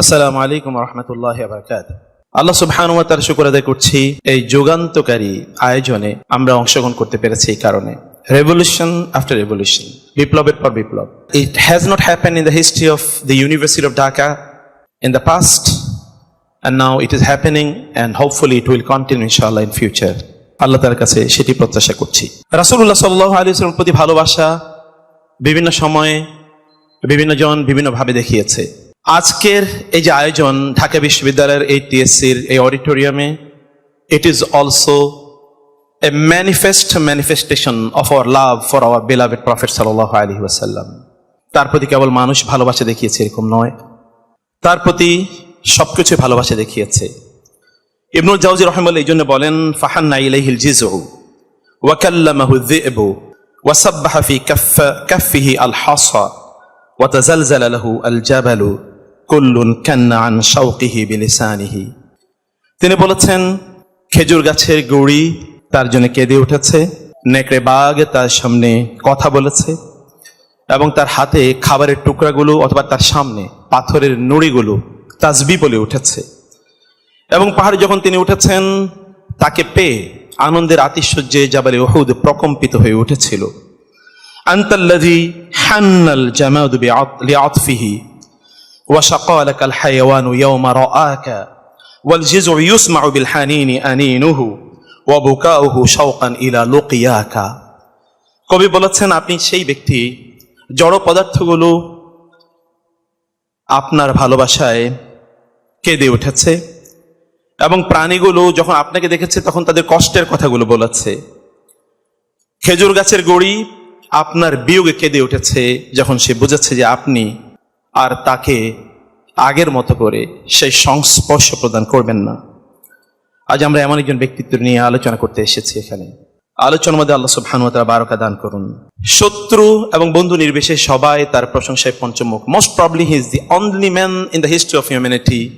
আসসালামু আলাইকুম রহমতুল্লাহ বারকাত আল্লাহ সুবহান ওয়া তাআলা শুকর আদায় করছি। এই যুগান্তকারী আয়োজনে আমরা অংশগ্রহণ করতে পেরেছি এই কারণে। রেভলিউশন আফটার রেভলিউশন বিপ্লবের পর বিপ্লব। It has not happen in the history of the university of Dhaka in the past and now it is happening, and hopefully it will continue inshallah in future. আল্লাহ তার কাছে সেটি প্রত্যাশা করছি। রাসূলুল্লাহ সাল্লাল্লাহু আলাইহি প্রতি ভালোবাসা বিভিন্ন সময়ে বিভিন্ন জন বিভিন্ন ভাবে দেখিয়েছে। আজকের এই যে আয়োজন ঢাকা বিশ্ববিদ্যালয়ের এই টিএসসির এই অডিটোরিয়ামে it is also a manifest manifestation of our love for our beloved prophet সাল্লাহ আলী ওয়াসাল্লাম। তার প্রতি কেবল মানুষ ভালোবাসা দেখিয়েছে এরকম নয়, তার প্রতি সবকিছু ভালোবাসা দেখিয়েছে। ইবনুল জাউজি রহমুল্লাহ এই জন্য বলেন, ফাহান্না ইলাইহিল জিজু ওয়াকাল্লামাহু যিবু ওয়াসাব্বাহা ফি কাফ কাফিহি আল হাসা ওয়াতাজালজালা লাহু আল জাবালু কুল্লুন কান্না আন বিলিসানিহি। তিনি বলেছেন, খেজুর গাছের গুড়ি তার জন্য কেঁদে উঠেছে, নেকড়ে বাঘ তার সামনে কথা বলেছে, এবং তার হাতে খাবারের টুকরাগুলো অথবা তার সামনে পাথরের নুড়িগুলো তাজবি বলে উঠেছে। এবং পাহাড়ে যখন তিনি উঠেছেন, তাকে পেয়ে আনন্দের আতিশয্যে জাবালে ওহুদ প্রকম্পিত হয়ে উঠেছিল। আন্তাল্লাযী হান্নাল জামাদু লিআতফিহি। وشقى لك الحيوان يوم رآك والجزع يسمع بالحنين أنينه وبكاؤه شوقا إلى لقياك কবি বলেছেন আপনি সেই ব্যক্তি জড় পদার্থগুলো আপনার ভালোবাসায় কেঁদে উঠেছে এবং প্রাণীগুলো যখন আপনাকে দেখেছে তখন তাদের কষ্টের কথাগুলো বলেছে খেজুর গাছের গড়ি আপনার বিয়োগে কেঁদে উঠেছে যখন সে বুঝেছে যে আপনি আর তাকে আগের মতো করে সেই সংস্পর্শ প্রদান করবেন না। আজ আমরা এমন একজন ব্যক্তিত্ব নিয়ে আলোচনা করতে এসেছি এখানে। আলোচনার মধ্যে আল্লাহ তাআলা বারাকা দান করুন। শত্রু এবং বন্ধু নির্বিশেষে সবাই তার প্রশংসায় পঞ্চমুখ। Most probably he is the only man in the history of humanity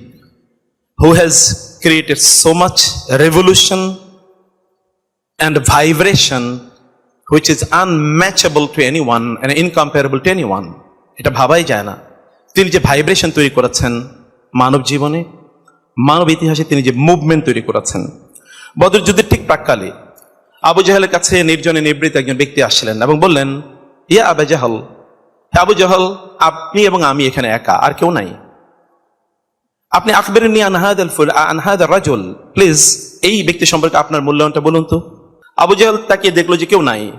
who has created so much revolution and vibration which is unmatchable to anyone and to anyone এটা ভাবাই যায় না। তিনি যে ভাইব্রেশন তৈরি করেছেন মানব জীবনে, মানব ইতিহাসে তিনি যে মুভমেন্ট তৈরি করেছেন। বদরযুদ্ধের ঠিক প্রাককালে আবু জাহালের কাছে নির্জনে নিবৃত একজন ব্যক্তি আসছিলেন এবং বললেন, ইয়া আবু জাহল আবু জাহল, আপনি এবং আমি এখানে একা, আর কেউ নাই। আপনি আকবরের নিয়ে রাজুল, প্লিজ এই ব্যক্তি সম্পর্কে আপনার মূল্যায়নটা বলুন তো। আবু জাহল তাকে দেখল যে কেউ নাই।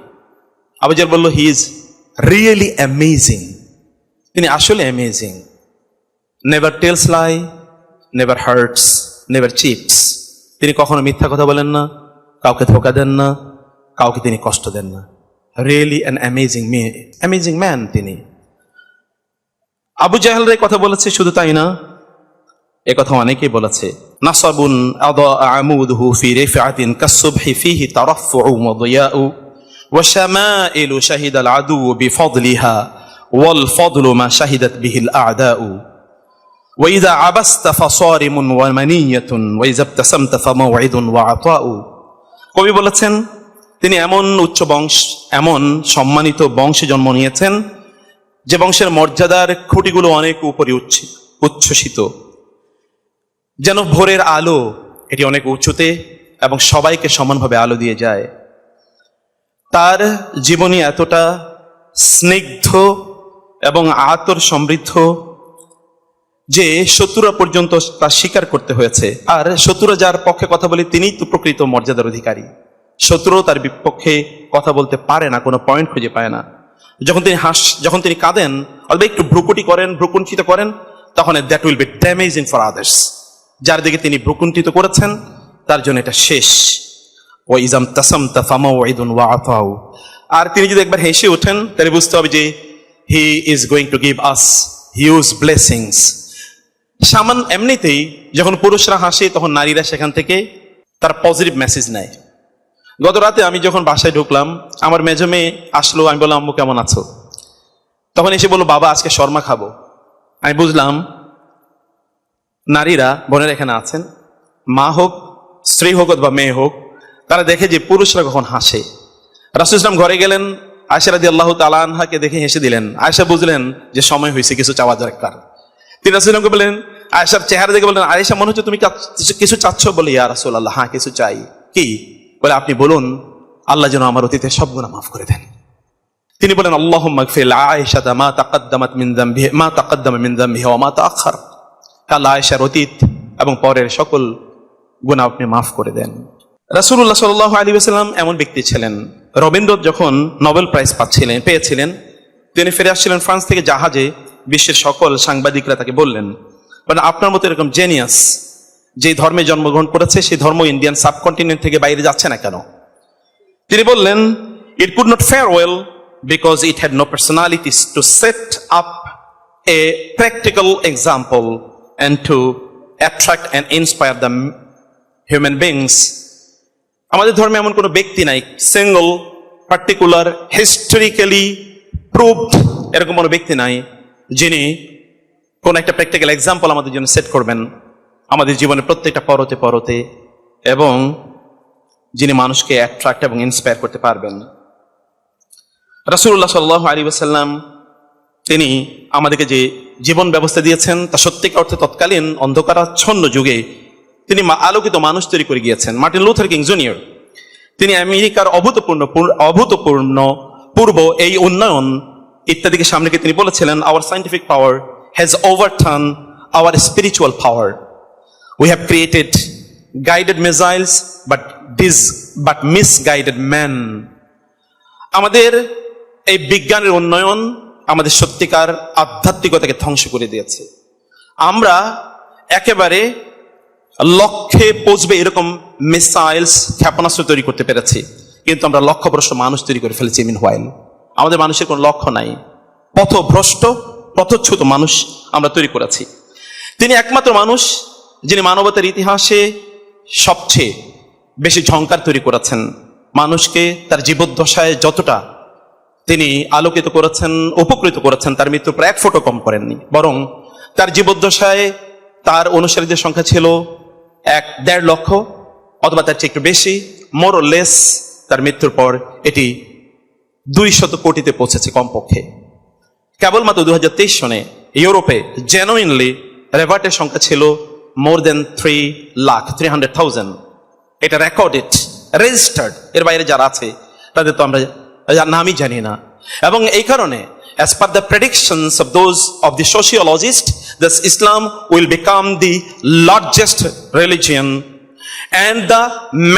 আবু জাহল বলল হি ইজ রিয়েলি অ্যামেজিং তিনি আসলে amazing never tells lie never hurts never cheats তিনি কখনো মিথ্যা কথা বলেন না, কাউকে ধোকা দেন না, কাউকে তিনি কষ্ট দেন না। Really an amazing may amazing man তিনি। আবু জাহেল রে কথা বলেছে শুধু তাই না, এ কথা অনেকেই বলেছে। নাসাবুন আদা ফি রিফআতিন কাসসুবহি ফিহি তারাফফু ওয়া ওয়া শামাইলু শাহিদাল আদু বিফadliha ওয়াল ফদলু মা শাহিদাত বিহিল আ'দাউ وإذا عبست فصارم ومنية وإذا ابتسمت فموعد وعطاء কবি বলেছেন তিনি এমন উচ্চ বংশ এমন সম্মানিত বংশে জন্ম নিয়েছেন যে বংশের মর্যাদার খুঁটিগুলো অনেক উপরে উচ্ছ- উচ্ছ্বসিত যেন ভোরের আলো এটি অনেক উঁচুতে এবং সবাইকে সমানভাবে আলো দিয়ে যায় তার জীবনী এতটা স্নিগ্ধ এবং আতর সমৃদ্ধ যে শত্রুরা পর্যন্ত তা স্বীকার করতে হয়েছে। আর শত্রুরা যার পক্ষে কথা বলে, তিনিই তো প্রকৃত মর্যাদার অধিকারী। শত্রু তার বিপক্ষে কথা বলতে পারে না, কোনো পয়েন্ট খুঁজে পায় না। যখন তিনি হাস, যখন তিনি কাঁদেন অল্প একটু ভ্রুকুটি করেন ভ্রুকুঞ্চিত করেন, তখন that will be damaging for others যার দিকে তিনি ভ্রুকুণ্ঠিত করেছেন, তার জন্য এটা শেষ। ও ইজাম তাসাম তাফামা ওয়াইদুন ওয়া আতাউ। আর তিনি যদি একবার হেসে ওঠেন, তাহলে বুঝতে হবে যে he is going to give us huge blessings সামান এমনিতেই যখন পুরুষরা হাসে, তখন নারীরা সেখান থেকে তার পজিটিভ মেসেজ নেয়। গত রাতে আমি যখন বাসায় ঢুকলাম, আমার মেজো মেয়ে আসলো, আমি বললাম, আম্মু, কেমন আছো? তখন এসে বলল, বাবা, আজকে শর্মা খাব। আমি বুঝলাম, নারীরা বোনের এখানে আছেন, মা হোক, স্ত্রী হোক অথবা মেয়ে হোক, তারা দেখে যে পুরুষরা কখন হাসে। রাসুল ইসলাম ঘরে গেলেন আয়সা রাদি আল্লাহ তালানহাকে দেখে হেসে দিলেন। আয়সা বুঝলেন যে সময় হয়েছে, কিছু চাওয়া দরকার। তিনি রাসুল ইসলামকে বললেন, আয়েশার চেহারা দেখে বললেন, আয়েশা, মনে হচ্ছে তুমি কিছু চাচ্ছ বলে, ইয়া রাসুল আল্লাহ হ্যাঁ কিছু চাই। কি? বলে, আপনি বলুন, আল্লাহ যেন আমার অতীতে সব গুনাহ মাফ করে দেন। তিনি বলেন আল্লাহ মাগফির আয়েশা মা তাকাদ্দামাত মিন যামবিহি মা তাকাদ্দামা মিন যামবিহি ওয়া মা তাআখার। কাল অতীত এবং পরের সকল গুনাহ আপনি মাফ করে দেন। রাসূলুল্লাহ সাল্লাল্লাহু আলাইহি ওয়াসাল্লাম এমন ব্যক্তি ছিলেন রবীন্দ্র যখন নোবেল প্রাইজ পাচ্ছিলেন, পেয়েছিলেন, তিনি ফিরে আসছিলেন ফ্রান্স থেকে জাহাজে, বিশ্বের সকল সাংবাদিকরা তাকে বললেন মানে আপনার মতো এরকম জেনিয়াস যে ধর্মে জন্মগ্রহণ করেছে, সেই ধর্ম ইন্ডিয়ান সাবকন্টিনেন্ট থেকে বাইরে যাচ্ছে না কেন? তিনি বললেন it could not fare well because it had no personalities to set up a practical example and to attract and inspire the human beings আমাদের ধর্মে এমন কোনো ব্যক্তি নাই সিঙ্গল পার্টিকুলার হিস্টোরিক্যালি প্রুভড এরকম কোনো ব্যক্তি নাই, যিনি কোন একটা প্র্যাকটিক্যাল এক্সাম্পল আমাদের জন্য সেট করবেন আমাদের জীবনে প্রত্যেকটা পরতে পরতে এবং যিনি মানুষকে অ্যাট্রাক্ট এবং ইন্সপায়ার করতে পারবেন। রাসূলুল্লাহ সাল্লাল্লাহু আলী ওয়াসাল্লাম তিনি আমাদেরকে যে জীবন ব্যবস্থা দিয়েছেন, তা সত্যিকার অর্থে তৎকালীন অন্ধকারাচ্ছন্ন যুগে তিনি আলোকিত মানুষ তৈরি করে গিয়েছেন মার্টিন লুথার কিং জুনিয়র। তিনি আমেরিকার অভূতপূর্ণ অভূতপূর্ণ পূর্ব এই উন্নয়ন ইত্যাদিকে সামনে তিনি বলেছিলেন our scientific power has overturn our spiritual power We have created guided missiles, but dis, but misguided man আমাদের এই বিজ্ঞানের উন্নয়ন আমাদের সত্যিকার আধ্যাত্মিকতাকে ধ্বংস করে দিয়েছে। আমরা একেবারে লক্ষ্যে পৌঁছবে এরকম মিসাইলস ক্ষেপণাস্ত্র তৈরি করতে পেরেছি। কিন্তু আমরা লক্ষ্যভ্রষ্ট মানুষ তৈরি করে ফেলেছি মিন হোয়াইল আমাদের মানুষের কোনো লক্ষ্য নাই। পথভ্রষ্ট, পথচ্যুত মানুষ আমরা তৈরি করেছি। তিনি একমাত্র মানুষ যিনি মানবতার ইতিহাসে সবচেয়ে বেশি ঝংকার তৈরি করেছেন। মানুষকে তার জীবদ্দশায় যতটা তিনি আলোকিত করেছেন, উপকৃত করেছেন, তার মৃত্যু প্রায় এক ফোটো কম করেননি। বরং তার জীবদ্দশায় তার অনুসারীদের সংখ্যা ছিল এক দেড় লক্ষ, অথবা তার চেয়ে একটু বেশি মোর লেস তার মৃত্যুর পর এটি দুই শত কোটিতে পৌঁছেছে কমপক্ষে। কেবলমাত্র দু হাজার তেইশ সনে ইউরোপে জেনুইনলি রেভার্টের সংখ্যা ছিল more than three lakh three hundred thousand এটা রেকর্ডেড রেজিস্টার্ড এর বাইরে যারা আছে, তাদের তো আমরা, নামই জানি না। এবং এই কারণে, as per the predictions of those of the sociologist, this islam will become the largest religion and the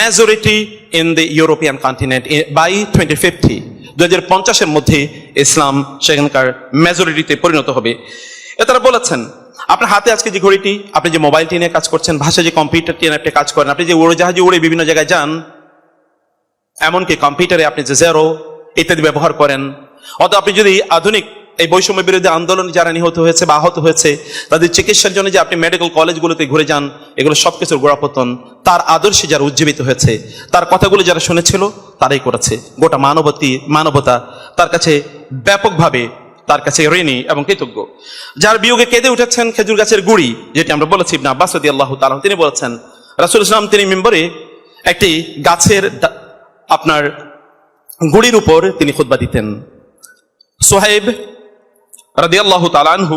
majority in the european continent by 2050 দু হাজার পঞ্চাশের মধ্যে ইসলাম সেখানকার মেজরিটিতে পরিণত হবে। এ তারা বলেছেন, আপনার হাতে আজকে যে ঘড়িটি, আপনি যে মোবাইলটি নিয়ে কাজ করছেন ভাষা যে কম্পিউটারটি নিয়ে আপনি কাজ করেন, আপনি যে উড়োজাহাজে উড়ে বিভিন্ন জায়গায় যান, এমনকি কম্পিউটারে আপনি যে জেরো ইত্যাদি ব্যবহার করেন। অত আপনি যদি আধুনিক এই বৈষম্য বিরোধী আন্দোলনে যারা নিহত হয়েছে বা আহত হয়েছে, তাদের চিকিৎসার জন্য যে আপনি মেডিকেল কলেজগুলোতে ঘুরে যান, এগুলো সবকিছুর গোড়াপতন। তার আদর্শে যারা উজ্জীবিত হয়েছে, তার কথাগুলো যারা শুনেছিল, তারাই করেছে। গোটা মানবতী, মানবতা তার কাছে ব্যাপকভাবে তার কাছে ঋণী এবং কৃতজ্ঞ। যার বিয়োগে কেঁদে উঠেছেন খেজুর গাছের গুড়ি, যেটি আমরা বলেছি ইবনে আব্বাস রাদিয়াল্লাহু তাআলা তিনি বলেছেন, রাসুল ইসলাম তিনি মেম্বরে একটি গাছের আপনার গুড়ির উপর তিনি খুতবা দিতেন। সোহেব রাদিয়াল্লাহু তাআলা আনহু,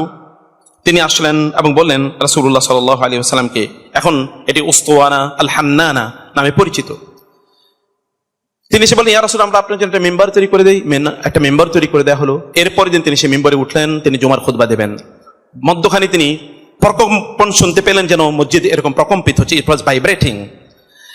তিনি আসলেন এবং বললেন, রাসূলুল্লাহ সাল্লাল্লাহু আলাইহি ওয়াসাল্লামকে, এখন এটি উস্তওয়ানা আল হান্নানা নামে পরিচিত। তিনি সে বলেন ইয়া রাসূল, আমরা আপনার জন্য একটা মেম্বার তৈরি করে দেই। একটা মেম্বার তৈরি করে দেওয়া হলো। এরপরের দিন তিনি সে মেম্বারে উঠলেন, তিনি জুমার খুতবা দেবেন। মধ্যখানে তিনি প্রকম্পন শুনতে পেলেন যেন মসজিদ এরকম প্রকম্পিত হচ্ছে ইট ওয়াজ ভাইব্রেটিং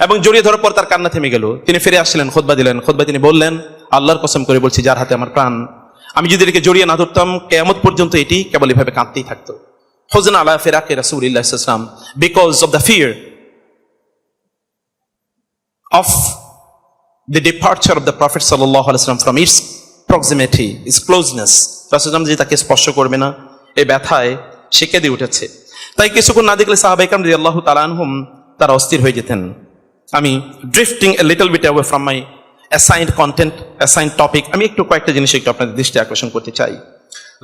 এবং জড়িয়ে ধরার পর তার কান্না থেমে গেল। তিনি ফিরে আসলেন খোদবা দিলেন। খোদবা তিনি বললেন, আল্লাহর কসম করে বলছি, যার হাতে আমার প্রাণ, আমি যদি এটাকে জড়িয়ে না ধরতাম, কেয়ামত পর্যন্ত এটি কেবল এভাবে কাঁদতেই থাকতো। হোজন আলা ফেরাকে because of the fear closeness. রাসূলুল্লাহ যে তাকে স্পর্শ করবে না এই ব্যথায় সে কেঁদে উঠেছে। তাই কিছুক্ষণ না দেখলে সাহাবাইকাম রি আল্লাহ তালানহুম তারা অস্থির হয়ে যেতেন। আমি drifting a little bit away from my assigned content assigned topic আমি একটু কয়েকটা জিনিস একটু আপনাদের দৃষ্টি আকর্ষণ করতে চাই।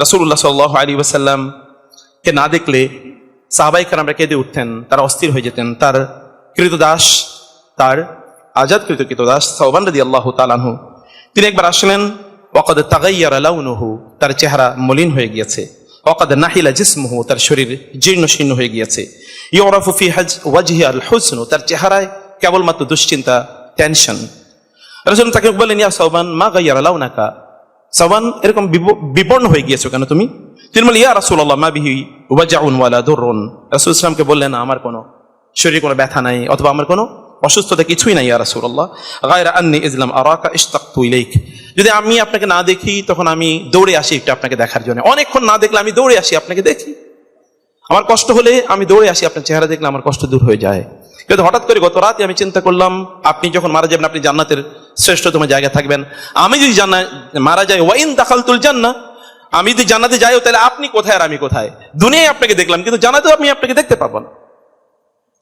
রসুল্লাহ সাল্লাহ আলী ওসাল্লাম কে না দেখলে সাহাবাই আমরা কেঁদে উঠতেন, তারা অস্থির হয়ে যেতেন। তার কৃতদাস তার আজাদকৃত কৃতদাস সৌবান রদি আল্লাহ তালানহু তিনি একবার আসলেন ওকাদ তাগাইয়ার আলাউনহু তার চেহারা মলিন হয়ে গিয়েছে। ওকাদ নাহিলা জিসমহু তার শরীর জীর্ণ শীর্ণ হয়ে গিয়েছে। ইয়রাফু ফি হাজ, ওয়াজহি আল হুসনু তার চেহারায় কেবলমাত্র দুশ্চিন্তা টেনশন রসুল তাকে বললেন, ইয়া সৌবান মা গাইয়ার আলাউনাকা সবান এরকম বিবর্ণ হয়ে গিয়েছো কেন তুমি? তিনি বললেন, ইয়া রাসুল আল্লাহ মা বিহি ওয়াজাউন ওয়ালা দুরুন রাসুল ইসলামকে বললেন, আমার কোনো শরীরে কোনো ব্যথা নাই, অথবা আমার কোনো অসুস্থতা কিছুই নাই, ইয়া রাসুল আল্লাহ গায়রা আন্নি ইসলাম আরাকা ইশতাকতু ইলাইক। যদি আমি আপনাকে না দেখি, তখন আমি দৌড়ে আসি একটু আপনাকে দেখার জন্য। অনেকক্ষণ না দেখলে আমি দৌড়ে আসি, আপনাকে দেখি। আমার কষ্ট হলে আমি দৌড়ে আসি, আপনার চেহারা দেখলে আমার কষ্ট দূর হয়ে যায়। কিন্তু হঠাৎ করে গত রাতে আমি চিন্তা করলাম, আপনি যখন মারা যাবেন, আপনি জান্নাতের শ্রেষ্ঠতম জায়গায় থাকবেন। আমি যদি জান্না, মারা যাই, ওয়াইন দাখালতুল জান্না। আমি যদি জান্নাতে যাইও, তাহলে আপনি কোথায় আর আমি কোথায়? দুনিয়ায় আপনাকে দেখলাম, কিন্তু জান্নাতে আমি আপনাকে দেখতে পাবো না।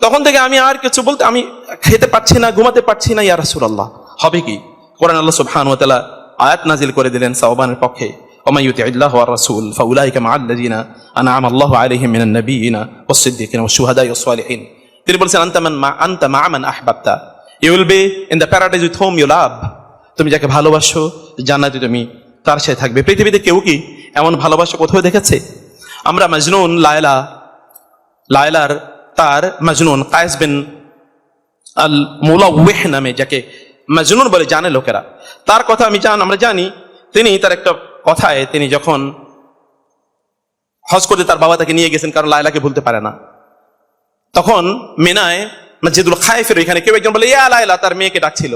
তখন থেকে আমি আর কিছু বলতে, আমি খেতে পারছি না, ঘুমাতে পারছি না, ইয়া রাসূলুল্লাহ। হবে কি? কোরআন আল্লাহ সুবহানাহু ওয়া তাআলা আয়াত নাজিল করে দিলেন সাওবানের পক্ষে। ومن يطع الله والرسول فاولئك مع الذين انعم الله عليهم من النبيين والصديقين والشهداء والصالحين তিনি বলছেন আনতা মান মা আনতা মা মান আহবাবতা you will be in the paradise with whom you love তুমি যাকে ভালোবাসো জান্নাতে তুমি তার সাথে থাকবে পৃথিবীতে কেউ কি এমন ভালোবাসা কোথাও দেখেছে আমরা মাজনুন লায়লা লায়লার তার মাজনুন কায়েস বিন আল মুলাউহ নামে যাকে মাজনুন বলে জানে লোকেরা তার কথা আমি জান আমরা জানি তিনি তার একটা কথায় তিনি যখন হজ করতে তার বাবা তাকে নিয়ে গেছেন, কারণ লায়লাকে ভুলতে পারে না। তখন মেনায় মসজিদুল খায়েফের ওইখানে কেউ একজন বলে, ইয়া লায়লা, তার মেয়েকে ডাকছিল।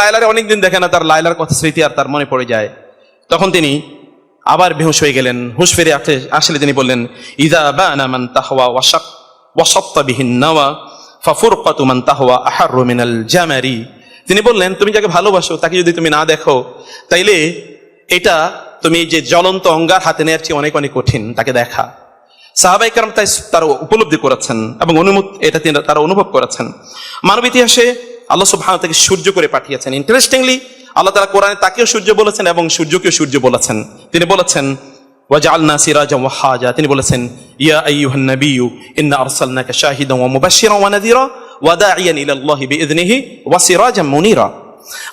লায়লারে অনেকদিন দেখে না, তার লায়লার কথা স্মৃতি আর তার মনে পড়ে যায়। তখন তিনি আবার বেহুশ হয়ে গেলেন। হুশ ফিরে আসে, আসলে তিনি বললেন, ইদা মান তাহওয়া ওয়াশাক ওয়াসাত্তা বিহিন নাওয়া ফাফুরকাতু মান তাহওয়া আহাররু মিনাল জামারি। তিনি বললেন, তুমি যাকে ভালোবাসো, তাকে যদি তুমি না দেখো, তাইলে এটা তুমি যে জ্বলন্ত অঙ্গার হাতে নেওয়ার চেয়ে অনেক অনেক কঠিন, তাকে দেখা। সাহাবাই কারণ তাই তারা উপলব্ধি করেছেন এবং অনুমত এটা তারা অনুভব করেছেন। মানব ইতিহাসে আল্লাহ সুবহানাহু তাকে সূর্য করে পাঠিয়েছেন। ইন্টারেস্টিংলি আল্লাহ তারা কোরআনে তাকেও সূর্য বলেছেন এবং সূর্যকেও সূর্য বলেছেন। তিনি বলেছেন, ওয়াজআলনা সিরাজাম ওয়াহাজা। তিনি বলেছেন, ইয়া আইয়ুহান নাবিয়্যু, ইন্না আরসালনাকা শাহিদান ওয়া মুবাশশিরান ওয়া নাযীরা। ওয়া ইলাল্লাহি বিইজনিহি ওয়া সিরাজাম মুনিরা।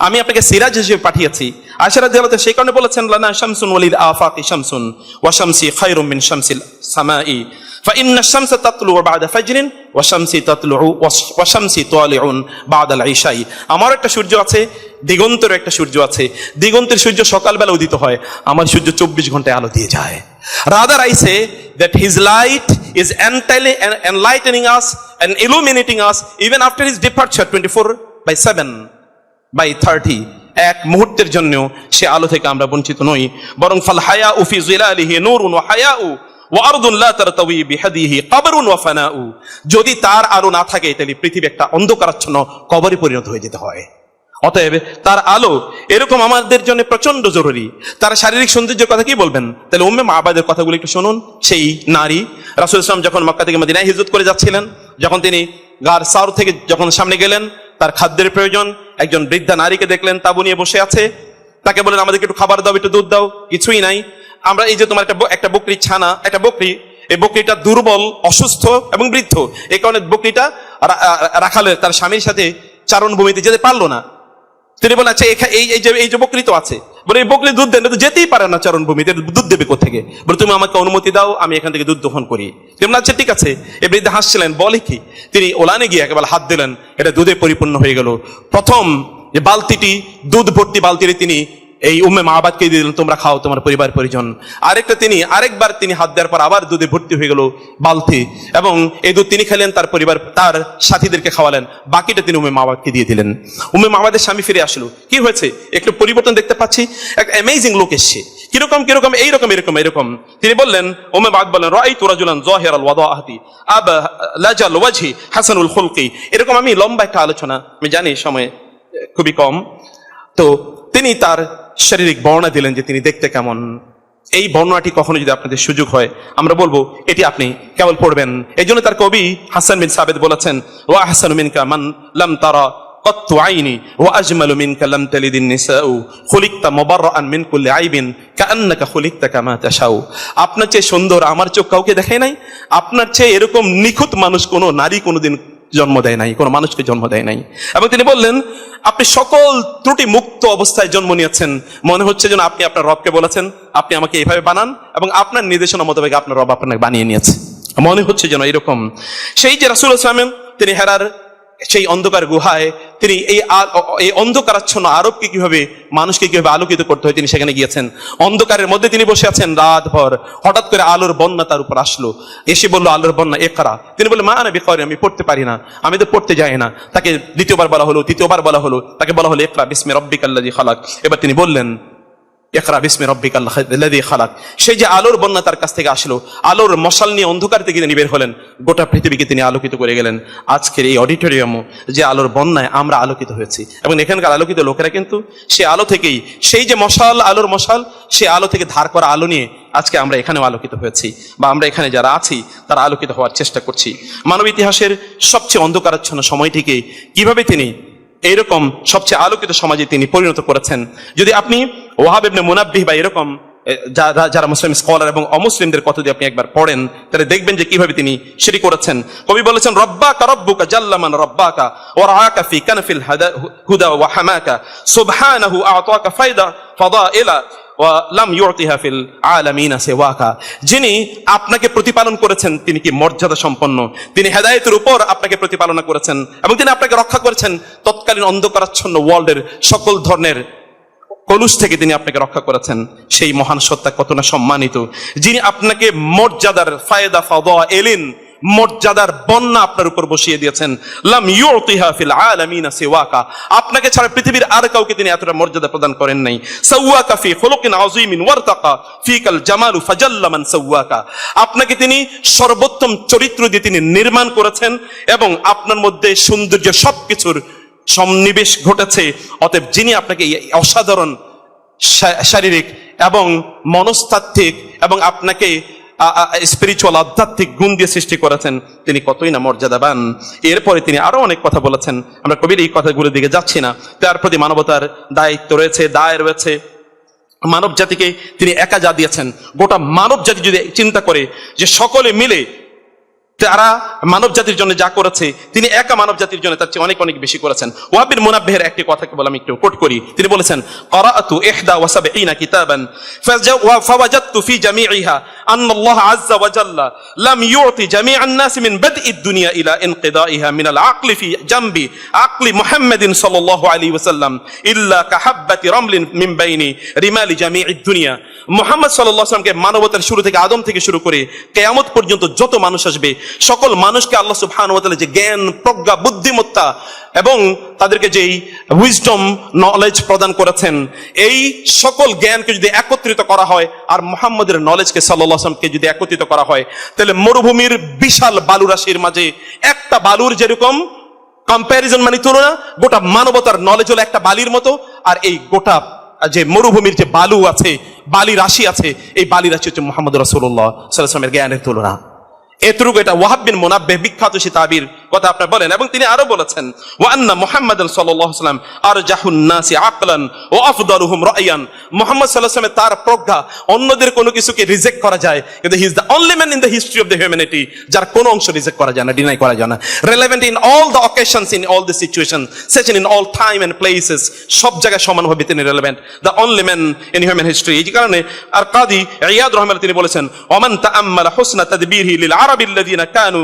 আমি আপনাকে সিরাজ হিসেবে পাঠিয়েছি। আশারা দিয়ালতে সেই কারণে বলেছেন, লানা শামসুন ওয়ালিদ আফাকি শামসুন ওয়া শামসি খায়রুম মিন শামসিল সামাই فإن الشمس تطلع بعد فجر وشمسي تطلع وشمسي طالع بعد العشاء আমার একটা সূর্য আছে দিগন্তের একটা সূর্য আছে দিগন্তের সূর্য সকালবেলা উদিত হয় আমার সূর্য চব্বিশ ঘন্টায় আলো দিয়ে যায় rather I say that his light is entirely enlightening us and illuminating us even after his departure 24 by 7 by thirty এক মুহূর্তের জন্য সে আলো থেকে আমরা বঞ্চিত নই বরং ফাল হায়া উফি জিলালিহি নূরুন ওয়া হায়াউ যদি তার আলো না থাকে, তাহলে পৃথিবী একটা অন্ধকারাচ্ছন্ন কবরে পরিণত হয়ে যেতে হয়। অতএব তার আলো এরকম আমাদের জন্য প্রচণ্ড জরুরি। তার শারীরিক সৌন্দর্যের কথা কি বলবেন? তাহলে উম্মে মাহবাদের কথাগুলো একটু শুনুন। সেই নারী, রাসুল ইসলাম যখন মক্কা থেকে মদিনায় হিজরত করে যাচ্ছিলেন, যখন তিনি গার সাউর থেকে যখন সামনে গেলেন, তার খাদ্যের প্রয়োজন, একজন বৃদ্ধা নারীকে দেখলেন, তাবু নিয়ে বসে আছে। তাকে বলেন আমাদেরকে একটু খাবার দাও, একটু দুধ দাও। কিছুই নাই। আমরা এই যে তোমার একটা একটা বকরি ছানা, একটা বকরি, এই বকরিটা দুর্বল, অসুস্থ এবং বৃদ্ধ। এই কারণে বকরিটা রা- আ- রাখালের তার স্বামীর সাথে চারণ ভূমিতে যেতে পারল না। তিনি বলেন আচ্ছা এই যে এই যে বকরি তো আছে। বলে, এই বকরি দুধ দেন তো যেতেই পারে না চরণ ভূমিতে দুধ দেবে কোথেকে বলে, তুমি আমাকে অনুমতি দাও, আমি এখান থেকে দুধ দোহন করি। তেমন আচ্ছা ঠিক আছে। এ বৃদ্ধ হাসছিলেন, বলে কি? তিনি ওলানে গিয়ে একেবারে হাত দিলেন, এটা দুধে পরিপূর্ণ হয়ে গেল। প্রথম যে বালতিটি, দুধ ভর্তি বালতিটি তিনি এই উম্মে মাহবাদকে দিয়ে দিলেন, তোমরা খাও, তোমার পরিবার, পরিজন। আরেকটা তিনি, আরেকবার তিনি হাত দেওয়ার পর আবার দুধে ভর্তি হয়ে গেল বালতি এবং এই দুধ তিনি খেলেন, তার পরিবার, তার সাথীদেরকে খাওয়ালেন। বাকিটা তিনি উম্মে মাহবাদকে দিয়ে দিলেন। উম্মে মাহবাদের স্বামী ফিরে আসলো। কি হয়েছে? একটু পরিবর্তন দেখতে পাচ্ছি। এক অ্যামেজিং লোক এসছে। কীরকম কীরকম, এইরকম, এরকম এরকম। তিনি বললেন, উম্মে মাহবাদ বললেন রাই তুরাজুলান জহের আল ওয়াদাহাতি আব লাজাল ওয়াজহি হাসানুল খুলকি। এরকম আমি লম্বা একটা আলোচনা, আমি জানি সময় খুবই কম। তো তিনি তার শারীরিক বর্ণনা দিলেন যে তিনি দেখতে কেমন এই বর্ণনাটি কখনো যদি আপনাদের সুযোগ হয় আমরা বলবো এটি আপনি কেবল পড়বেন এই জন্য তার কবি হাসান বিন সাবেদ বলেছেন ও হাসান মিনকা মান লাম তারা قط عيني واجمل منك لم تلد النساء خلقت مبرأ من كل عيب كانك خلقت كما تشاء আপনার চেয়ে সুন্দর আমার চোখ কাউকে দেখে নাই আপনার চেয়ে এরকম নিখুঁত মানুষ কোনো নারী কোনোদিন জন্ম দেয় নাই, কোনো মানুষকে জন্ম দেয় নাই। এবং তিনি বললেন, আপনি সকল ত্রুটি মুক্ত অবস্থায় জন্ম নিয়েছেন। মনে হচ্ছে যেন আপনি আপনার রবকে বলেছেন, আপনি আমাকে এইভাবে বানান এবং আপনার নির্দেশনা মোতাবেক আপনার রব আপনাকে বানিয়ে নিয়েছে। মনে হচ্ছে যেন এরকম সেই যে রাসুল ইসলামেন তিনি হেরার সেই অন্ধকার গুহায় তিনি এই এই অন্ধকারাচ্ছন্ন আরবকে কীভাবে, মানুষকে কীভাবে আলোকিত করতে হয় তিনি সেখানে গিয়েছেন। অন্ধকারের মধ্যে তিনি বসে আছেন রাত ভর হঠাৎ করে আলোর বন্যা তার উপর আসলো। এসে বলল, আলোর বন্যা একরা তিনি বললেন, মা না বেকরি আমি পড়তে পারি না। আমি তো পড়তে যাই না। তাকে দ্বিতীয়বার বলা হলো, তৃতীয়বার বলা হলো, তাকে বলা হলো একরা বিস্মে রব্বিকাল্লাজি খালাক। এবার তিনি বললেন একরা বিস্মে রব্বিকাল্লাদি খালাক। সেই যে আলোর বন্যা তার কাছ থেকে আসলো, আলোর মশাল নিয়ে অন্ধকার থেকে তিনি বের হলেন। গোটা পৃথিবীকে তিনি আলোকিত করে গেলেন। আজকের এই অডিটোরিয়ামও যে আলোর বন্যায় আমরা আলোকিত হয়েছি। এবং এখানকার আলোকিত লোকেরা কিন্তু সে আলো থেকেই, সেই যে মশাল, আলোর মশাল, সে আলো থেকে ধার করা আলো নিয়ে আজকে আমরা এখানেও আলোকিত হয়েছি। বা আমরা এখানে যারা আছি, তারা আলোকিত হওয়ার চেষ্টা করছি। মানব ইতিহাসের সবচেয়ে অন্ধকারাচ্ছন্ন সময়টিকে কীভাবে তিনি এইরকম সবচেয়ে আলোকিত সমাজে তিনি পরিণত করেছেন। যদি আপনি ওয়াহাব ইবনে মুনাব্বিহ বা এরকম যারা মুসলিম স্কলার এবং অমুসলিমদের কথা যদি আপনি একবার পড়েন, তাহলে দেখবেন যে কীভাবে তিনি সেটি করেছেন। কবি বলেছেন, রব্বাকা, রব্বুকা জাল্লামান রব্বাকা, ওয়া রাআকা ফি কানফিল হাদা- ওয়া হামাকা, সুবহানাহু আ'তাকা ফায়দা ফাদাইলা। লাম ইউতিহা ফিল আলামিনা সিওয়াকা। যিনি আপনাকে প্রতিপালন করেছেন, তিনি কি মর্যাদা সম্পন্ন? তিনি হেদায়েতের উপর আপনাকে প্রতিপালনা করেছেন এবং তিনি আপনাকে রক্ষা করেছেন তৎকালীন অন্ধকারাচ্ছন্ন ওয়ার্ল্ডের সকল ধরনের কলুষ থেকে তিনি আপনাকে রক্ষা করেছেন। সেই মহান সত্তা কত না সম্মানিত। যিনি আপনাকে মর্যাদার ফায়দা ফাদা এলিন মর্যাদার বন্যা আপনার উপর বসিয়ে দিয়েছেন। লাম ইউতিহা ফিল আলামিনা সিওয়াকা। আপনাকে ছাড়া পৃথিবীর আর কাউকে তিনি এতটা মর্যাদা প্রদান করেন নাই। সাওয়াকা ফি খুলুকিন আযীমিন ওয়ারতাকা ফিকাল জামালু ফাজাল্লা মান সাওয়াকা আপনাকে তিনি সর্বোত্তম চরিত্র দিয়ে তিনি নির্মাণ করেছেন এবং আপনার মধ্যে সৌন্দর্য সবকিছুর সন্নিবেশ ঘটেছে। অতএব যিনি আপনাকে অসাধারণ শারীরিক এবং মনস্তাত্ত্বিক এবং আপনাকে স্পিরিচুয়াল আধ্যাত্মিক গুণ দিয়ে সৃষ্টি করেছেন, তিনি কতই না মর্যাদাবান। এরপরে তিনি আরও অনেক কথা বলেছেন, আমরা কবির এই কথাগুলোর দিকে যাচ্ছি না। তার প্রতি মানবতার দায়িত্ব রয়েছে, দায় রয়েছে। মানব জাতিকে তিনি একা যা দিয়েছেন, গোটা মানব জাতি যদি চিন্তা করে যে সকলে মিলে তারা মানব জাতির জন্য যা করেছে, তিনি একা মানব জাতির জন্য তার চেয়ে অনেক অনেক বেশি করেছেন। ওয়াবির মুনাব্বেহের একটি কথা কেবল আমি একটু কোট করি। তিনি বলেছেন দুনিয়া ইলা ইনকিদাইহা মিন মানবতার শুরু থেকে আদম থেকে শুরু করে কিয়ামত পর্যন্ত যত মানুষ আসবে সকল মানুষকে আল্লাহ সুবহানাহু ওয়া যে জ্ঞান, প্রজ্ঞা, বুদ্ধিমত্তা এবং তাদেরকে যেই উইজডম নলেজ প্রদান করেছেন, এই সকল জ্ঞানকে যদি একত্রিত করা হয় আর মোহাম্মদের নলেজকে সাল্লাহ আসলামকে যদি একত্রিত করা হয়, তাহলে মরুভূমির বিশাল বালু রাশির মাঝে একটা বালুর যেরকম কম্প্যারিজন মানে তুলনা, গোটা মানবতার নলেজ হলো একটা বালির মতো, আর এই গোটা যে মরুভূমির যে বালু আছে, বালি রাশি আছে, এই বালি রাশি হচ্ছে মোহাম্মদ রাসুল্লাহ সাল্লামের জ্ঞানের তুলনা। এতটুকু এটা ওয়াহাব বিন মোনাব্বে বিখ্যাত সে তাবির। কথা আপনার বলেন এবং তিনি আরও বলেছেন ওয়ান্না মোহাম্মদ সাল্লাম আর জাহুন্নাসি আকলান ও আফদার রায়ান। মোহাম্মদ সাল্লাহামের তার প্রজ্ঞা অন্যদের কোনো কিছুকে রিজেক্ট করা যায়, কিন্তু he is the only man in the history of the humanity যার কোনো অংশ রিজেক্ট করা যায় না ডিনাই করা যায় না। Relevant in all the occasions in all the situation session in all time and places সব জায়গায় সমানভাবে তিনি relevant the only man in human history এই কারণে আর কাদি রিয়াদ রহমান তিনি বলেছেন, ওমান তাআম্মাল হুসনা তাদবীরহি লিল আরাবিল্লাযিনা কানু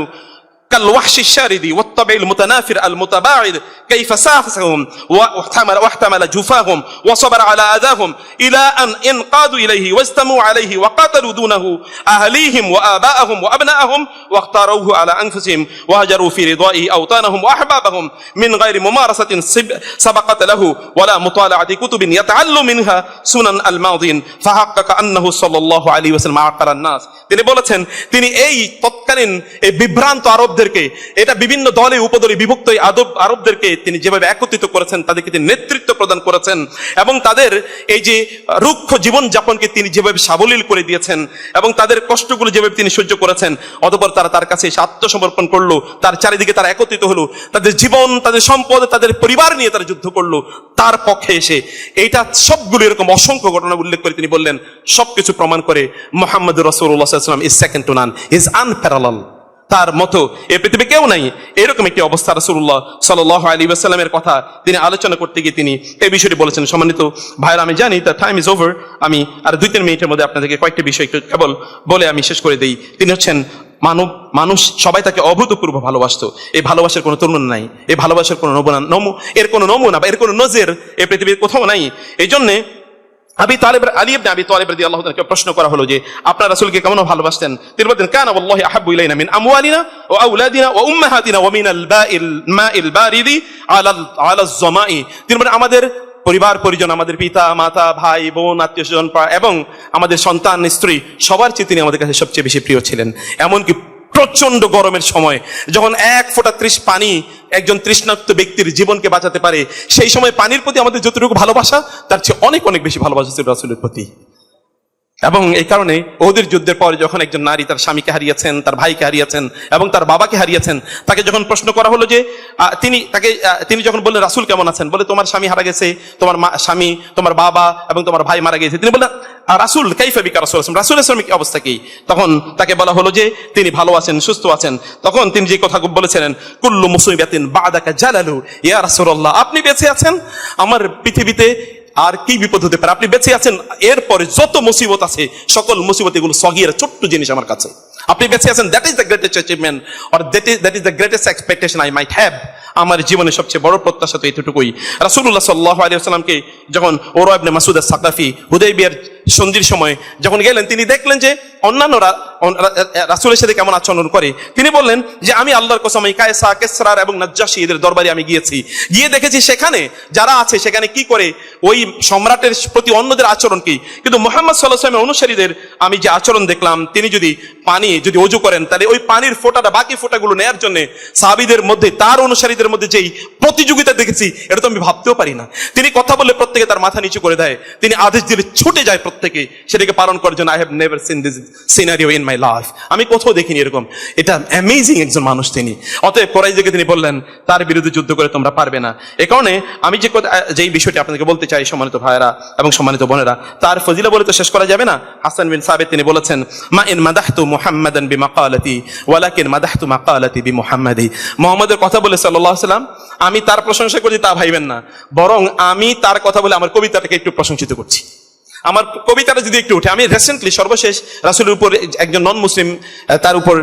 كالوحش الشارد والطبع المتنافر المتباعد كيف ساخسهم واحتمل واحتمل جفاهم وصبر على اذاهم الى ان انقادوا اليه واستموا عليه وقاتلوا دونه اهليهم واباءهم وابناءهم واختاروه على انفسهم وهجروا في رضائه اوطانهم واحبابهم من غير ممارسه سب- سبقت له ولا مطالعه كتب يتعلم منها سنن الماضين فحقق انه صلى الله عليه وسلم عقل الناس তিনি বলেছেন তিনি এই তৎকালীন এই বিভ্রান্ত আরবদের আরবদেরকে, এটা বিভিন্ন দলে উপদলে বিভক্ত এই আদব, আরবদেরকে তিনি যেভাবে একত্রিত করেছেন, তাদেরকে তিনি নেতৃত্ব প্রদান করেছেন এবং তাদের এই যে রুক্ষ জীবন যাপনকে তিনি যেভাবে সাবলীল করে দিয়েছেন এবং তাদের কষ্টগুলো যেভাবে তিনি সহ্য করেছেন, অতপর তারা তার কাছে এসে আত্মসমর্পণ করল, তার চারিদিকে তারা একত্রিত হলো, তাদের জীবন, তাদের সম্পদ, তাদের পরিবার নিয়ে তারা যুদ্ধ করল, তার পক্ষে এসে এইটা সবগুলো এরকম অসংখ্য ঘটনা উল্লেখ করে তিনি বললেন, সবকিছু প্রমাণ করে মোহাম্মদ রসুল্লাহাম is second to none is unparalleled তার মতো এ পৃথিবী কেউ নাই। এরকম একটি অবস্থা রসুল্লাহ সাল আলী আসাল্লামের কথা তিনি আলোচনা করতে গিয়ে তিনি এই বিষয়টি বলেছেন। সম্মানিত ভাইরা আমি জানি তার টাইম ইজ ওভার আমি আর দুই তিন মিনিটের মধ্যে আপনাদেরকে কয়েকটি বিষয় একটু কেবল বলে আমি শেষ করে দিই। তিনি হচ্ছেন মানব মানুষ সবাই তাকে অভূতপূর্ব ভালোবাসতো। এই ভালোবাসার কোনো তরুণ নাই। এই ভালোবাসার কোনো নমুনা নমু এর কোনো নমুনা বা এর কোনো নজের এই পৃথিবীর কোথাও নাই। এই জন্যে আবি তালেব আবি তালেব প্রশ্ন করা হলো যে, আপনার রাসূলকে কেমন ভালোবাসতেন? তিনি বলতেন, কানা আহাব্বু ইলাইনা মিন আমওয়ালিনা ওয়া আওলাদিনা ওয়া উম্মাহাতিনা ওয়া মিনাল বারিদি আলা আলা তিনি বলেন আমাদের পরিবার, পরিজন, আমাদের পিতা, মাতা, ভাই, বোন, আত্মীয় স্বজন এবং আমাদের সন্তান, স্ত্রী, সবার চেয়ে তিনি আমাদের কাছে সবচেয়ে বেশি প্রিয় ছিলেন। এমনকি প্রচণ্ড গরমের সময়, যখন এক ফোঁটা ত্রিশ পানি একজন তৃষ্ণাক্ত ব্যক্তির জীবনকে বাঁচাতে পারে, সেই সময় পানির প্রতি আমাদের যতটুকু ভালোবাসা, তার চেয়ে অনেক অনেক বেশি ভালোবাসা ছিল রাসুলের প্রতি। এবং এই কারণে ওদের যুদ্ধের পরে যখন একজন নারী তার স্বামীকে হারিয়েছেন তার ভাইকে হারিয়েছেন এবং তার বাবাকে হারিয়েছেন তাকে যখন প্রশ্ন করা হলো যে তিনি তাকে তিনি যখন বললেন রাসুল কেমন আছেন? বলে তোমার স্বামী হারা গেছে তোমার স্বামী তোমার বাবা এবং তোমার ভাই মারা গেছে। তিনি বললেন "আহ, রাসুল কাইফাবিকা রাসুল? আসলাম রাসুল আসলাম কি অবস্থা কি? তখন তাকে বলা হলো যে তিনি ভালো আছেন সুস্থ আছেন। তখন তিনি যে কথা বলেছিলেন কুল্লু মুসিবাতিন বাদাকা জালালু ইয়া রাসূলুল্লাহ আপনি বেঁচে আছেন? আমার পৃথিবীতে আর কি বিপদ হতে পারে? আপনি বেঁচে আছেন, এরপরে যত মুসিবত আছে, সকল মুসিবত এগুলো সগিয়ের ছোট্ট জিনিস আমার কাছে। আপনি বেঁচে আছেন that is the greatest achievement or that is that is the greatest expectation I might have আমার জীবনের সবচেয়ে বড় প্রত্যাশা তো এতটুকুই রাসূলুল্লাহ সাল্লাল্লাহু আলাইহি ওয়াসাল্লামকে যখন ওরা ইবনে মাসুদ আস-সাকাফি হুদাইবিয়ার সন্ধির সময় যখন গেলেন, তিনি দেখলেন যে অন্যান্যরা রাসূলের সাথে কেমন আচরণ করে? তিনি বললেন যে, আমি আল্লাহর কসম, এই কায়সা, কেসরার এবং নাজ্জাশী এদের দরবারে আমি গিয়েছি। গিয়ে দেখেছি সেখানে যারা আছে, সেখানে কি করে? ওই সম্রাটের প্রতি অন্যদের আচরণ কি? কিন্তু মোহাম্মদ সাল্লাহ সাল্লামের অনুসারীদের আমি যে আচরণ দেখলাম, তিনি যদি পানি, যদি অজু করেন, তাহলে ওই পানির ফোঁটাটা, বাকি ফোঁটাগুলো নেয়ার জন্য সাহাবিদের মধ্যে, তার অনুসারীদের মধ্যে যেই প্রতিযোগিতা দেখেছি, এটা তো আমি ভাবতেও পারি না। তিনি কথা বলে প্রত্যেকে তার মাথা নিচু করে দেয়। তিনি আদেশ দিলে ছুটে যায় প্রত্যেকে। সেটাকে পালন করার জন্য I have never seen this scenario in my life আমি কোথাও দেখিনি এরকম। এটা অ্যামেজিং একজন মানুষ তিনি। অতএব কোরাইজকে তিনি বললেন, তার বিরুদ্ধে যুদ্ধ করে তোমরা পারবে না। এ কারণে আমি যে যেই বিষয়টি আপনাদেরকে বলতে চাই, সম্মানিত ভাইয়েরা এবং সম্মানিত বোনেরা, তার ফজিলা বলে তো শেষ করা যাবে না? হাসান বিন সাবেদ তিনি বলেছেন, মা ইন মাদাহতু মুহাম্মাদান বি মাকালাতি ওয়ালাকিন মাদাহতু মাকালাতি বি মুহাম্মাদি মুহাম্মাদের কথা বলে সাল্লাল্লাহু আলাইহি সাল্লাম, আমি তার প্রশংসা করছি, তা ভাইবেন না। বরং আমি তার কথা বলে আমার কবিতাটাকে একটু প্রশংসিত করছি। আমার কবিতাটা যদি একটু উঠে, আমি রিসেন্টলি সর্বশেষ রাসুলের উপর একজন নন মুসলিম তার উপর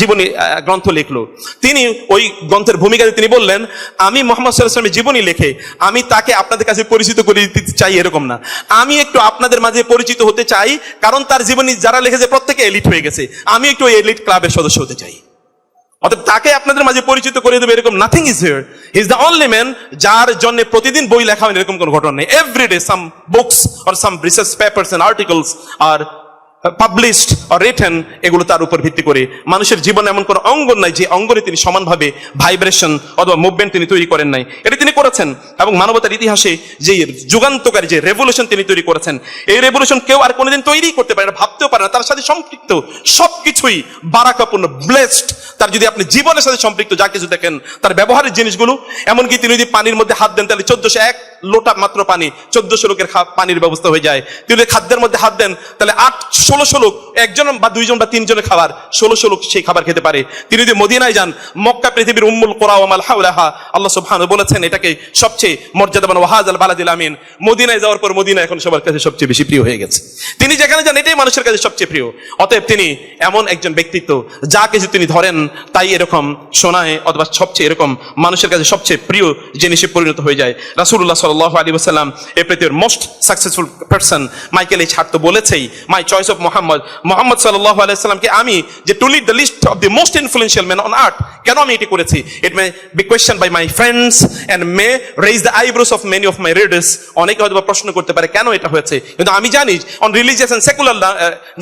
জীবনী গ্রন্থ লিখলো। তিনি ওই গ্রন্থের ভূমিকাতে তিনি বললেন, আমি মোহাম্মদ সাল্লাহামের জীবনী লেখে, আমি তাকে আপনাদের কাছে পরিচিত করে দিতে চাই এরকম না। আমি একটু আপনাদের মাঝে পরিচিত হতে চাই, কারণ তার জীবনী যারা লিখেছে প্রত্যেকে এলিট হয়ে গেছে। আমি একটু এলিট ক্লাবের সদস্য হতে চাই। অর্থাৎ তাকে আপনাদের মাঝে পরিচিত করে দেবে এরকম nothing is here is the only man যার জন্য প্রতিদিন বই লেখা হয় এরকম কোনো ঘটনা নেই। Everyday some books or some research papers and articles are published or written এগুলো তার উপর ভিত্তি করে। মানুষের জীবনে এমন কোনো অঙ্গন নাই যে অঙ্গনে তিনি সমানভাবে ভাইব্রেশন অথবা মুভমেন্ট তিনি তৈরি করেন নাই। এটা তিনি করেছেন এবং মানবতার ইতিহাসে যে যুগান্তকারী যে রেভলিউশন তিনি তৈরি করেছেন, এই রেভলিউশন কেউ আর কোনোদিন তৈরি করতে পারে না, ভাবতেও পারে না। তার সাথে সম্পৃক্ত সবকিছুই বারাকাপূর্ণ ব্লেসড তার যদি আপনি জীবনের সাথে সম্পৃক্ত, যা কিছু দেখেন, তার ব্যবহারের জিনিসগুলো, এমনকি তিনি যদি পানির মধ্যে হাত দেন, তাহলে চোদ্দশো এক লোটা মাত্র পানি, চোদ্দশো লোকের পানির ব্যবস্থা হয়ে যায়। তিনি যদি খাদ্যের মধ্যে হাত দেন, তাহলে আট, ষোলোশো লোক, একজন বা দুইজন বা তিনজনের খাবার, ষোলোশো লোক সেই খাবার খেতে পারে। তিনি যদি মদিনায় যান, মক্কা পৃথিবীর উম্মুল কোরা ওমাল হাউলাহা আল্লাহ সুবহানাহু বলেছেন এটাকে সবচেয়ে মর্যাদাবান, ওয়াহাজ আল বালাদিল আমিন। মদিনায় যাওয়ার পর মদিনা এখন সবার কাছে সবচেয়ে বেশি প্রিয় হয়ে গেছে। তিনি যেখানে যান, এটাই মানুষের কাছে সবচেয়ে প্রিয়। অতএব তিনি এমন একজন ব্যক্তিত্ব, যা কিছু তিনি ধরেন, তাই এরকম শোনায়, অথবা সবচেয়ে এরকম মানুষের কাছে সবচেয়ে প্রিয় জিনিসে পরিণত হয়ে যায়। রাসূলুল্লাহ সাল্লাল্লাহু আলাইহি ওয়াসাল্লাম, এ পৃথিবীর most successful person Michael H Hart তো বলেছেই my choice of Muhammad Muhammad সাল্লাহ আলাইহি ওয়াসাল্লামকে আমি যে to lead the list of the most influential man on earth কেন আমি এটি করেছি? It may be question by my friends and may raise the eyebrows of many of my readers অনেকে হয়তো প্রশ্ন করতে পারে, কেন এটা হয়েছে? কিন্তু আমি জানি on religious and secular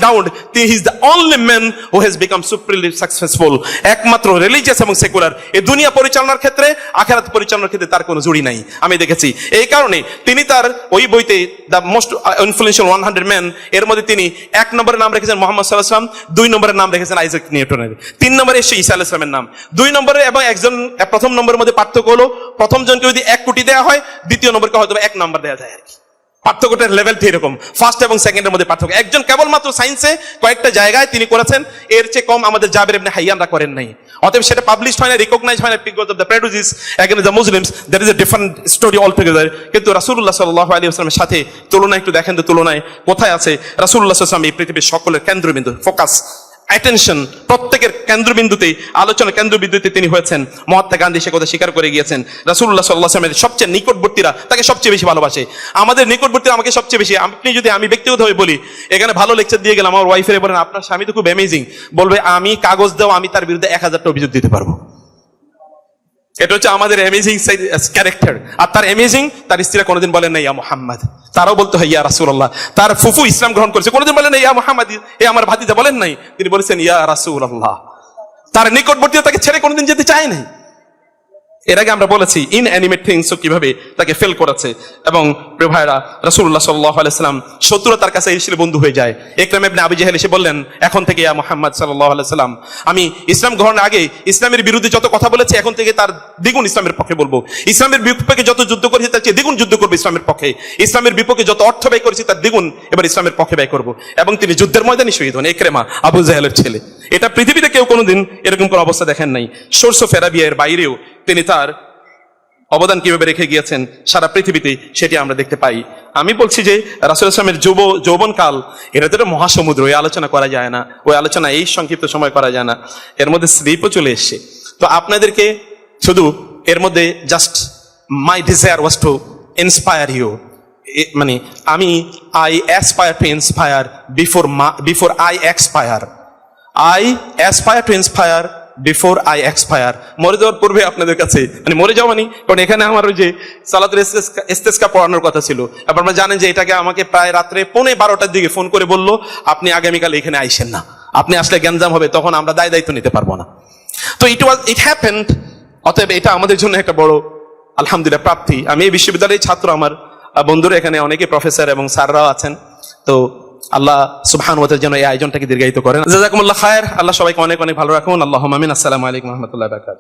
ground he is the only man who has become supremely successful একমাত্র রিলিজিয়াস এবং সেকুলার এই দুনিয়া পরিচালনার ক্ষেত্রে, আখেরাত পরিচালনার ক্ষেত্রে তার কোনো জুড়ি নাই। আমি দেখেছি। এই কারণে তিনি তার ওই বইতে the most influential one hundred man এর মধ্যে তিনি এক নম্বরের নাম রেখেছেন মোহাম্মদ সাল্লাহ সাল্লাম দুই নম্বরের নাম রেখেছেন আইজাক নিউটনের। তিন নম্বরে এসে ঈসা আলাহ ইসলামের নাম। দুই নম্বরে এবং একজন, প্রথম নম্বরের মধ্যে পার্থক্য হলো, প্রথম জনকে যদি এক কোটি দেওয়া হয়, দ্বিতীয় নম্বরকে হয়তো এক নম্বর দেওয়া যায় আর কি। পার্থক্যটার লেভেল এরকম। ফার্স্ট এবং সেকেন্ডের মধ্যে পার্থক্য। একজন কেবলমাত্র সায়েন্সে কয়েকটা জায়গায় তিনি করেছেন, এর চেয়ে কম আমাদের জাবের এমনি হাইয়ানরা করেন নাই। অতএব সেটা পাবলিশ হয় না রিকগনাইজ হয় না because of the prejudice again the Muslims that is a different story all together কিন্তু রাসুল্লাহ সাল্লাহ আলী আসলামের সাথে তুলনা একটু দেখেন তো তুলনায়, কোথায় আছে? রাসুল্লাহ আসলাম এই পৃথিবীর সকলের কেন্দ্রবিন্দু ফোকাস অ্যাটেনশন প্রত্যেকের কেন্দ্রবিন্দুতেই, আলোচনা কেন্দ্রবিন্দুতে তিনি হয়েছেন। মহাত্মা গান্ধী সে কথা স্বীকার করে গিয়েছেন। রাসুল্লাহ সাল্লাহ সালামের সবচেয়ে নিকটবর্তীরা তাকে সবচেয়ে বেশি ভালোবাসে। আমাদের নিকটবর্তীরা আমাকে সবচেয়ে বেশি। আপনি যদি আমি ব্যক্তিগতভাবে বলি, এখানে ভালো লেকচার দিয়ে গেলাম, আমার ওয়াইফের বলেন, আপনার স্বামী তো খুব অ্যামেজিং বলবে, আমি কাগজ দেওয়া আমি তার বিরুদ্ধে এক হাজারটা অভিযোগ দিতে পারব। এটা হচ্ছে আমাদের অ্যামেজিং ক্যারেক্টার আর তার অ্যামেজিং তার স্ত্রীরা কোনোদিন বলেন না ইয়া মোহাম্মদ। তারাও বলতে হয় ইয়া রাসুল্লাহ তার ফুফু ইসলাম গ্রহণ করেছে, কোনোদিন বলেন না ইয়া মোহাম্মদ। এ আমার ভাতিজা বলেন নাই, তিনি বলেছেন, ইয়া রাসুল্লাহ তার নিকটবর্তী তাকে ছেড়ে কোনোদিন যেতে চায় নাই। এর আগে আমরা বলেছি, ইন অ্যানিমেট থিংস কীভাবে তাকে ফেল করেছে। এবং প্রিয় ভাইরা রাসূলুল্লাহ সাল্লাল্লাহু সাল্লাম শত্রুরা তার কাছে এসে বন্ধু হয়ে যায়। একরাম ইবনে আবি জাহেল এসে বললেন, এখন থেকে ইয়া মুহাম্মদ আলাইহি সাল্লাম, আমি ইসলাম গ্রহণের আগে ইসলামের বিরুদ্ধে যত কথা বলেছি, এখন থেকে তার দ্বিগুণ ইসলামের পক্ষে বলব। ইসলামের বিপক্ষে যত যুদ্ধ করেছি, তার চেয়ে দ্বিগুণ যুদ্ধ করব ইসলামের পক্ষে। ইসলামের বিপক্ষে যত অর্থ ব্যয় করেছি, তার দ্বিগুণ এবার ইসলামের পক্ষে ব্যয় করব। এবং তিনি যুদ্ধের ময়দানে শহীদ হন, একরেমা আবু জাহেলের ছেলে। এটা পৃথিবীতে কেউ কোনোদিন এরকম কোনো অবস্থা দেখেন নাই। সোর্স এর বাইরেও তিনি তার অবদান কীভাবে রেখে গিয়েছেন সারা পৃথিবীতে সেটি আমরা দেখতে পাই। আমি বলছি যে রাসুল ইসলামের যুব যৌবনকাল এটা তো মহাসমুদ্র, ওই আলোচনা করা যায় না। ওই আলোচনা এই সংক্ষিপ্ত সময় করা যায় না। এর মধ্যে স্লিপও চলে এসছে। তো আপনাদেরকে শুধু এর মধ্যে just my desire was to inspire you মানে আমি I aspire to inspire before মা before I expire I aspire to inspire before I expire মরে যাওয়ার পূর্বে আপনাদের কাছে মানে মরে যাওয়া মানে কারণ এখানে আমার ওই যে সালাতুল ইস্তেসকা পড়ানোর কথা ছিল। এবার আপনারা জানেন যে এটাকে আমাকে প্রায় রাত্রে পৌনে বারোটার দিকে ফোন করে বলল, আপনি আগামীকাল এখানে আইসেন না। আপনি আসলে গ্যাঞ্জাম হবে, তখন আমরা দায় দায়িত্ব নিতে পারব না। তো ইট ওয়াজ ইট হ্যাপেন্ড অতএব এটা আমাদের জন্য একটা বড় আলহামদুলিল্লাহ প্রাপ্তি। আমি এই বিশ্ববিদ্যালয়ের ছাত্র আমার। বন্ধুরা এখানে অনেকে প্রফেসর এবং স্যাররাও আছেন। তো আল্লাহ সুবহান ওদের যেন এই আয়োজনটাকে দীর্ঘায়িত করেন। জাজাকুমুল্লাহ খায়ের। আল্লাহ সবাইকে অনেক অনেক ভালো রাখুন। আল্লাহ মামিন আসসালামু আলাইকুম রহমতুল্লাহ বারকাত